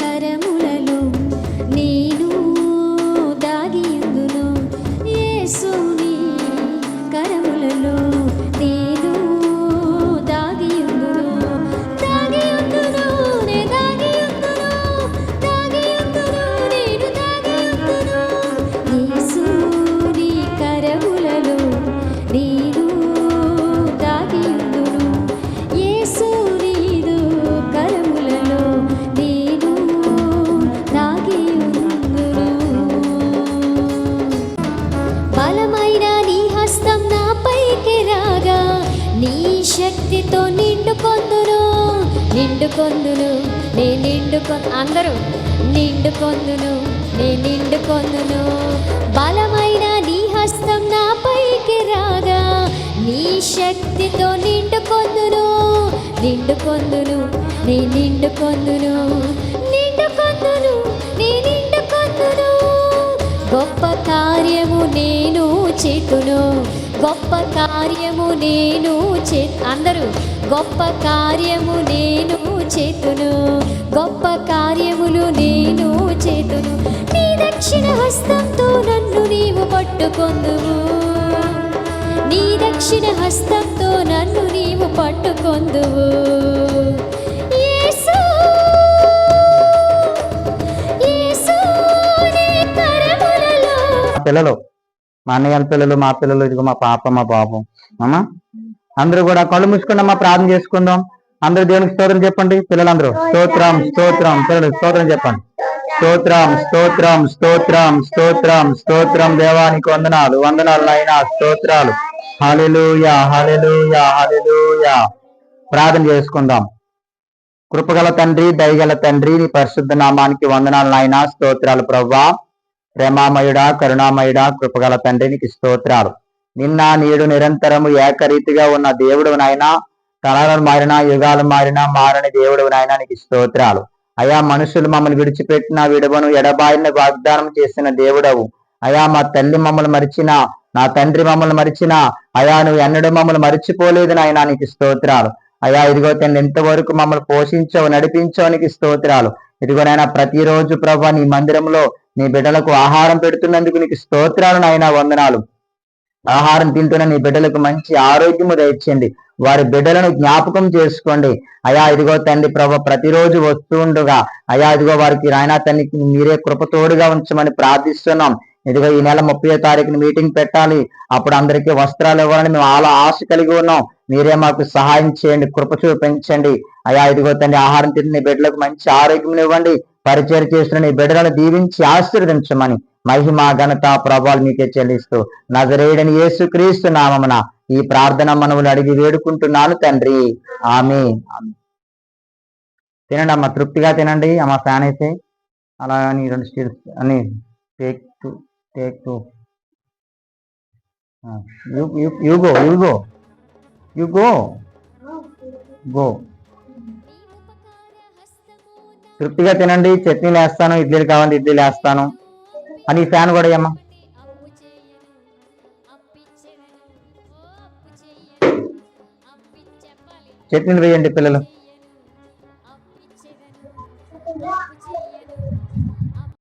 కరములలో నేను దాగియుందును యేసు నిండుకొందును నే నిండుకొ అందరూ నిండుకొందును నిండు నిండుకొందును. బలమైన నీ హస్తం నాపైకి రాగా నీ శక్తితో నిండుకొందును నిండుకొందును నే నిండుకొందును. నిండుకొందును నే నిండుకొందును గొప్ప కార్యము నేను చేతును. గొప్ప కార్యము నేను చే అందరూ గొప్ప కార్యము నేను చేతును గొప్ప కార్యములు నేను చేతును. నీ దక్షిణ హస్తంతో నన్ను నీవు పట్టుకొందువు. నీ దక్షిణ హస్తంతో నన్ను నీవు పట్టుకొందువు. పిల్లలు మా అన్నయ్య పిల్లలు మా పిల్లలు ఇదిగో మా పాప మా పాపం అమ్మా? అందరూ కూడా కళ్ళు మూసుకున్నామా? ప్రార్థన చేసుకుందాం. అందరూ దేవునికి స్తోత్రం చెప్పండి. పిల్లలందరూ స్తోత్రం స్తోత్రం. పిల్లలు స్తోత్రం చెప్పండి. స్తోత్రం స్తోత్రం స్తోత్రం స్తోత్రం స్తోత్రం. దేవానికి వందనాలు వందనాలు నాయన స్తోత్రాలు. హలెలుయా హలెలుయా హలెలుయా ప్రార్థన చేసుకుందాం. కృపగల తండ్రి దయగల తండ్రి నీ పరిశుద్ధ నామానికి వందనాలు నాయన స్తోత్రాలు ప్రవ్వా. ప్రేమామయుడా కరుణామయుడా కృపగల తండ్రి నీకు స్తోత్రాలు. నిన్న నేడు నిరంతరము ఏకరీతిగా ఉన్న దేవుడు నాయన తరాలు మారినా యుగాలు మారినా మారని దేవుడు నాయన నీకు స్తోత్రాలు. అయా మనుషులు మమ్మల్ని విడిచిపెట్టిన విడవను ఎడబాయిన వాగ్దానం చేసిన దేవుడవు. అయా మా తల్లి మమ్మల్ని మరిచిన నా తండ్రి మమ్మల్ని మరిచిన అయా నువ్వు ఎన్నడూ మమ్మల్ని మరిచిపోలేదు నాయన నీకు స్తోత్రాలు. అయా ఇదిగో తండ్రి ఇంతవరకు మమ్మల్ని పోషించవు నడిపించవు నీకు స్తోత్రాలు. ఇదిగోనైనా ప్రతిరోజు ప్రభా నీ మందిరంలో నీ బిడ్డలకు ఆహారం పెడుతున్నందుకు నీకు స్తోత్రాలు నాయన వందనాలు. ఆహారం తింటున్న నీ బిడ్డలకు మంచి ఆరోగ్యము దయచేయండి. వారి బిడ్డలను జ్ఞాపకం చేసుకోండి. అయా ఇదిగో తండ్రి ప్రభ ప్రతిరోజు వస్తుండగా అయా ఇదిగో వారికి రాయనా తండ్రికి మీరే కృపతోడుగా ఉంచమని ప్రార్థిస్తున్నాం. ఇదిగో ఈ నెల ముప్పై తారీఖున మీటింగ్ పెట్టాలి. అప్పుడు అందరికీ వస్త్రాలు ఇవ్వాలని మేము చాలా ఆశ కలిగి ఉన్నాం. మీరే మాకు సహాయం చేయండి కృప చూపించండి. అయా ఇదిగో తండ్రి ఆహారం తిని నీ బిడ్డలకు మంచి ఆరోగ్యం ఇవ్వండి. పరిచయం చేస్తున్న నీ బిడ్డలను దీవించి ఆశీర్వదించమని మహిమ ఘనత ప్రభావాలు మీకే చెల్లిస్తూ నజరేయుడని యేసు క్రీస్తు నామమున ఈ ప్రార్థన మనవులు అడిగి వేడుకుంటున్నాను తండ్రి. ఆమె తినండి అమ్మ తృప్తిగా తినండి. అమ్మ ఫ్యాన్ అయితే అలా అని రెండు స్టీల్స్ అని take two take two. You go. You go go తృప్తిగా తినండి. చట్నీ వేస్తాను ఇడ్లీలు కావాలి ఇడ్లీలు వేస్తాను అని ఫ్యాన్ కూడా ఏమ్మా? అప్పు చట్నీలు వేయండి పిల్లలు.